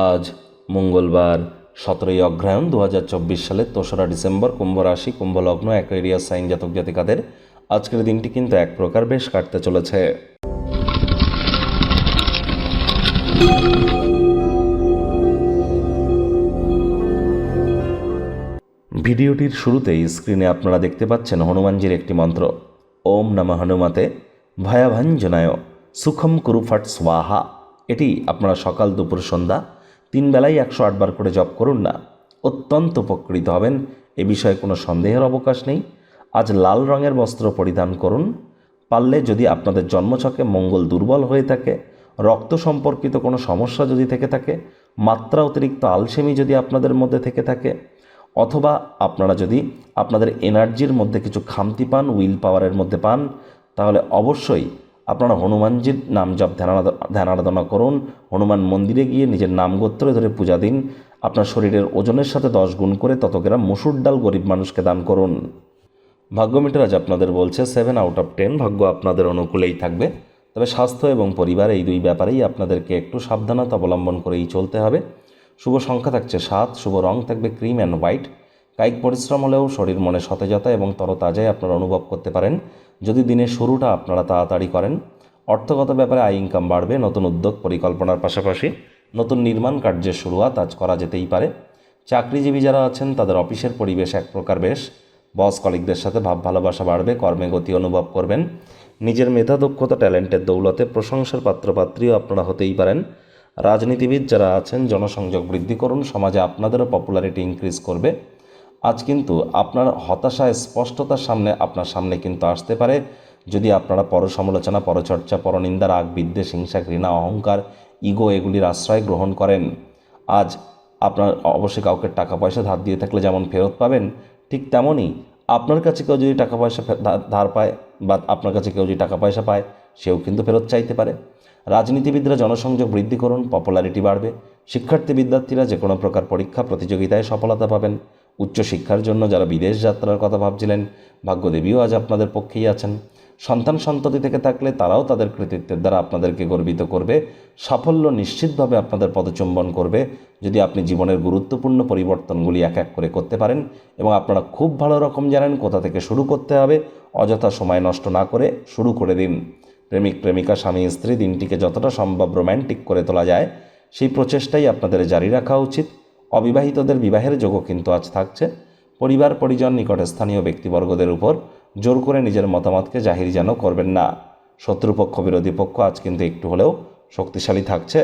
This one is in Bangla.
আজ মঙ্গলবার, সতেরোই অগ্রহায়ণ দু হাজার চব্বিশ সালের দোসরা ডিসেম্বর, কুম্ভ রাশি, কুম্ভ লগ্ন অ্যাকোয়ারিয়াস সাইন জাতক জাতিকাদের আজকের দিনটি কিন্তু এক প্রকার বেশ কাটতে চলেছে। ভিডিওটির শুরুতেই স্ক্রিনে আপনারা দেখতে পাচ্ছেন হনুমানজির একটি মন্ত্র, ওম নম হনুমাতে ভয়াভাঞ্জনায় সুখম কুরুফাট স্বাহা। এটি আপনারা সকাল দুপুর সন্ধ্যা তিন বেলায় একশো আটবার করে জপ করুন না। অত্যন্ত উপকৃত হবেন। এ বিষয়ে কোনো সন্দেহের অবকাশ নেই। আজ লাল রঙের বস্ত্র পরিধান করুন। পারলে যদি আপনাদের জন্মছকে মঙ্গল দুর্বল হয়ে থাকে, রক্ত সম্পর্কিত কোনো সমস্যা যদি থেকে থাকে, মাত্রা অতিরিক্ত আলসেমি যদি আপনাদের মধ্যে থেকে থাকে, অথবা আপনারা যদি আপনাদের এনার্জির মধ্যে কিছু খামতি পান, উইল পাওয়ারের মধ্যে পান, তাহলে অবশ্যই আপনারা হনুমানজির নাম জপ ধ্যান আরাধনা করুন, হনুমান মন্দিরে গিয়ে নিজের নাম গোত্র ধরে পূজা দিন, আপনার শরীরের ওজনের সাথে দশ গুণ করে তত গ্রাম মসুর ডাল গরিব মানুষকে দান করুন। ভাগ্যমিটার আজ আপনাদের বলছে সেভেন আউট অফ টেন ভাগ্য আপনাদের অনুকূলেই থাকবে। তবে স্বাস্থ্য এবং পরিবার এই দুই ব্যাপারেই আপনাদেরকে একটু সাবধানতা অবলম্বন করেই চলতে হবে। শুভ সংখ্যা থাকছে সাত, শুভ রং থাকবে ক্রিম অ্যান্ড হোয়াইট কায়িক পরিশ্রম হলেও শরীর মনে সতেজতা এবং তরতাজাই আপনারা অনুভব করতে পারেন। যদি দিনের শুরুটা আপনারা তাড়াতাড়ি করেন, অর্থগত ব্যাপারে আয় ইনকাম বাড়বে, নতুন উদ্যোগ পরিকল্পনার পাশাপাশি নতুন নির্মাণ কার্যের শুরুয়াত আজ করা যেতেই পারে। চাকরিজীবী যারা আছেন, তাদের অফিসের পরিবেশ এক প্রকার বেশ। বস কলিকদের সাথে ভাব ভালোবাসা বাড়বে, কর্মে গতি অনুভব করবেন। নিজের মেধা, দক্ষতা, ট্যালেন্টের দৌলতে প্রশংসার পাত্রপাত্রীও আপনারা হতেই পারেন। রাজনীতিবিদ যারা আছেন, জনসংযোগ বৃদ্ধি করুন, সমাজে আপনাদেরও পপুলারিটি ইনক্রিজ করবে। আজ কিন্তু আপনার হতাশায় স্পষ্টতার সামনে আপনার সামনে কিন্তু আসতে পারে। যদি আপনারা পর সমালোচনা পরচর্চা, পরনিন্দা, রাগ, বিদ্বেষ, হিংসা, ঘৃণা, অহংকার, ইগো এগুলির আশ্রয় গ্রহণ করেন। আজ আপনার অবশ্যই কাউকে টাকা পয়সা ধার দিয়ে থাকলে যেমন ফেরত পাবেন, ঠিক তেমনই আপনার কাছে কেউ যদি টাকা পয়সা ধার পায় বা আপনার কাছে কেউ যদি টাকা পয়সা পায়, সেও কিন্তু ফেরত চাইতে পারে। রাজনীতিবিদরা জনসংযোগ বৃদ্ধি করুন পপুলারিটি বাড়বে। শিক্ষার্থী বিদ্যার্থীরা যে কোনো প্রকার পরীক্ষা, প্রতিযোগিতায় সফলতা পাবেন। উচ্চশিক্ষার জন্য যারা বিদেশ যাত্রার কথা ভাবছিলেন, ভাগ্যদেবীও আজ আপনাদের পক্ষেই আছেন। সন্তান সন্ততি থেকে থাকলে তারাও তাদের কৃতিত্বের দ্বারা আপনাদেরকে গর্বিত করবে, সাফল্য নিশ্চিতভাবে আপনাদের পদচুম্বন করবে। যদি আপনি জীবনের গুরুত্বপূর্ণ পরিবর্তনগুলি এক এক করে করতে পারেন এবং আপনারা খুব ভালো রকম জানেন কোথা থেকে শুরু করতে হবে, অযথা সময় নষ্ট না করে শুরু করে দিন। প্রেমিক, প্রেমিকা, স্বামী, স্ত্রী, দিনটিকে যতটা সম্ভব রোম্যান্টিক করে তোলা যায়, সেই প্রচেষ্টাই আপনাদের জারি রাখা উচিত। অবিবাহিতদের বিবাহের যোগও কিন্তু আজ থাকছে। পরিবার, পরিজন, নিকটে স্থানীয় ব্যক্তিবর্গদের উপর জোর করে নিজের মতামতকে জাহির যেন করবেন না। শত্রুপক্ষ, বিরোধী পক্ষ আজ কিন্তু একটু হলেও শক্তিশালী থাকছে।